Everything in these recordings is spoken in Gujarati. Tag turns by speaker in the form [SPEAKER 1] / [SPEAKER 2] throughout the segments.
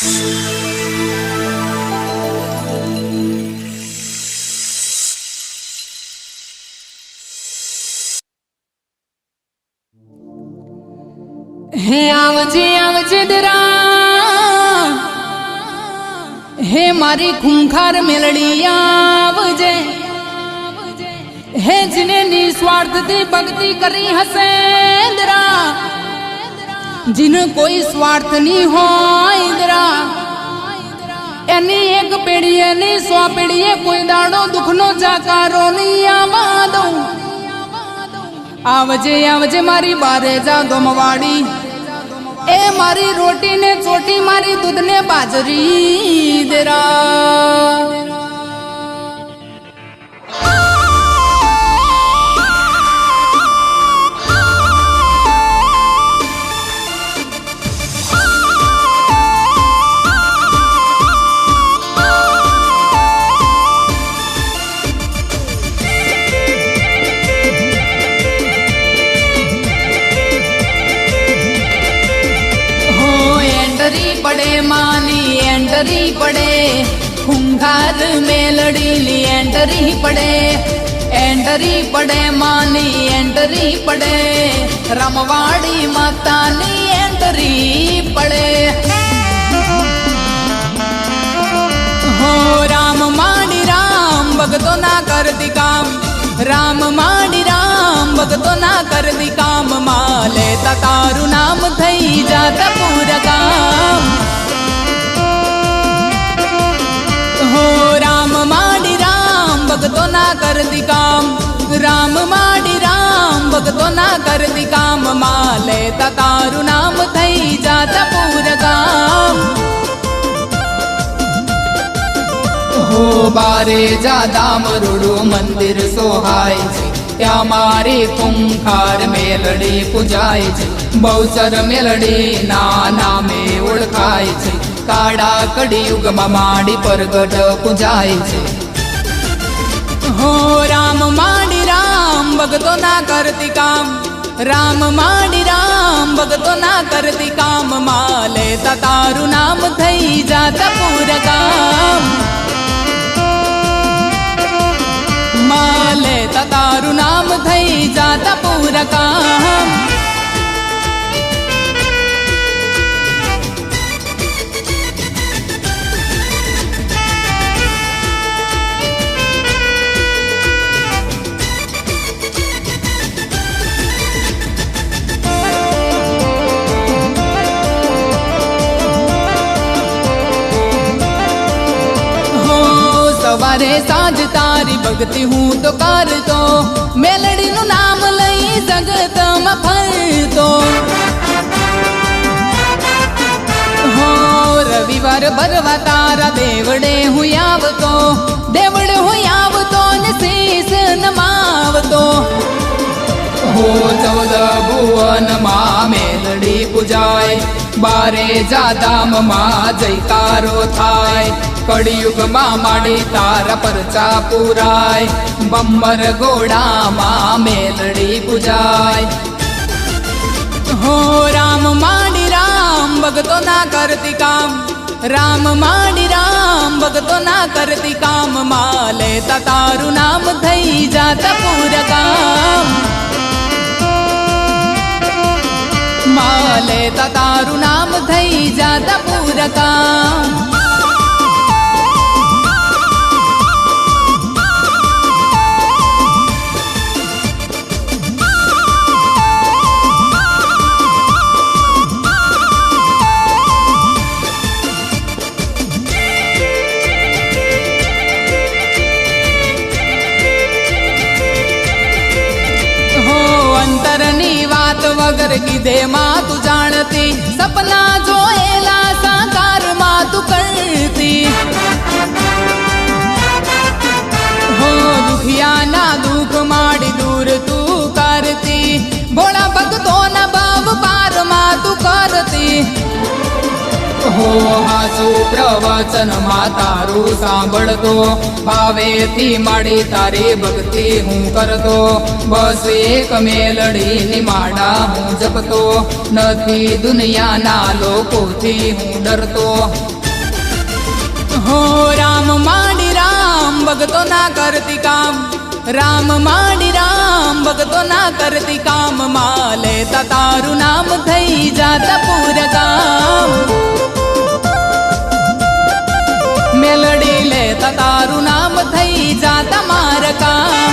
[SPEAKER 1] હે આવજે આવજે દરા હે મારી ખૂંખાર મેલડી આવજે હે જીને નિસ્વાર્થથી ભક્તિ કરી હશે દરા જીને કોઈ સ્વાર્થની હોય દરા એની એક પેઢી એની સો પેઢીએ કોઈ દાડો દુઃખનો જાકારો નહીં આવવા દઉં. આવજે આવજે મારી બારે જા ગમવાડી એ મારી રોટી ને ચોટી મારી દૂધ ને બાજરી દેરા માની એન્ટરી પડે ખુંખાર મેલડી ની એન્ટરી પડે એન્ટરી પડે, માની એન્ટરી પડે, રમવાડી માતાની એન્ટરી પડે. હો રામ માડી રામ ભગતો ના કરતી કામ, રામ માડી રામ ભગતો ના કરતી કામમાં લેતા તારું નામ થઈ જાત પૂરા કામ ભગતો ના કરતી કામ. રામ માડી રામ, ભગતો ના કરતી કામ. માં લેતા તારું નામ થઈ જાતા પૂર કામ હો બારે જાદા મરુડું મંદિર સોહાય છે. ત્યાં મારી કુંખાર મેલડી પૂજાય છે. બહુચર મેલડી ના નામે ઓળખાય છે. કાળા કડિયુગમાં માડી પરગટ પૂજાય છે. હો, રામ માડી, રામ ભગતો ના કરતી કામ. રામ માડી, રામ ભગતો ના કરતી કામ. માં લેતા તારું નામ થઈ જાતા પૂરા કામ. માં તારું નામ થઈ જાતા સવારે સાંજ તારી ભક્તિ હું તો કરતો. મેલડીનું નામ લઈ જગતમાં ફરતો. હો, રવિવાર ભરવા તારા દેવડે હું આવતો. દેવડે હું આવતો ને શીશ નમાવતો હો, ચૌદ ભુવનમાં મેલડી પૂજાય. બારે જાદામમાં જયકારો થાય. કળિયુગમાં માડી તારા પરચા પુરાય બમ્બર ગોડામાં મેલડી પૂજાય હો રામ માડી રામ ભગતો ના કરતી કામ રામ માડી રામ ભગતો ના કરતી કામમાં લેતા તારું નામ થઈ જાતા પૂરા કામમાં લેતા તારું નામ થઈ જાતા પૂરા વગર કીધે માં તું જાણતી સપના જોયેલા સાકારમાં તું કરતી હો દુખિયાના દુઃખ માડી દૂર તું કરતી ભોળા ભક્તોના ભાવ પારમાં તું કરતી હો હાચું પ્રવચનમાં તારું સાંભળતો. ભાવેથી માડી તારી ભક્તિ હું કરતો. બસ એક મેલડી નિમાડા હું જપતો. નથી દુનિયાના લોકોથી હું ડરતો. હો રામ માડી રામ ભગતો ના કરતી કામ. રામ માડી રામ ભગતો ના કરતી કામ. માં તારું નામ થઈ જાત પૂર કામ તારું નામ થઈ જા માર કામ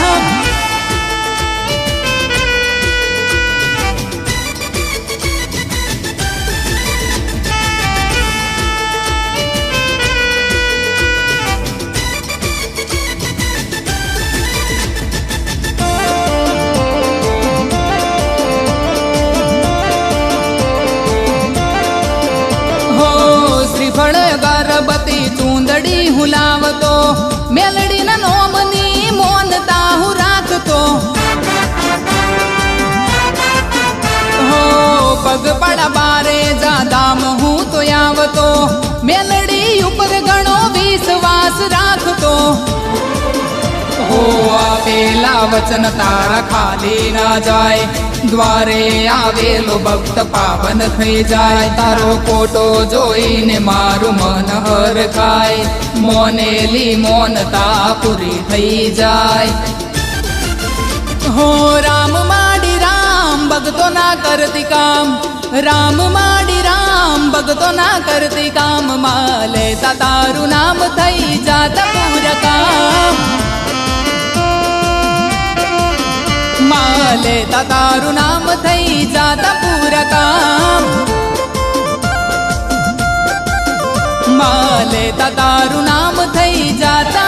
[SPEAKER 1] ચૂંદડી હું લાવતો મેલડીના નોમની મોનતા હું રાખતો. હો પગપાળા બારે જાદામ હું તો આવતો મેલડી આપેલા વચન તારા ખાલી ના જાય. દ્વારે આવેલો ભક્ત પાવન થઈ જાય. તારો ફોટો જોઈને મારું મન હરખાય. મોનેલી મોનતા પૂરી થઈ જાય. હો રામ માડી રામ ભગતો ના કરતી કામ. રામ માડી રામ ભગતો ના કરતી કામ. માલે તારું નામ થઈ જાત પૂર કામ માલે તારું નામ થઈ જાતા પૂર કામ માલે તારું નામ થઈ જાતા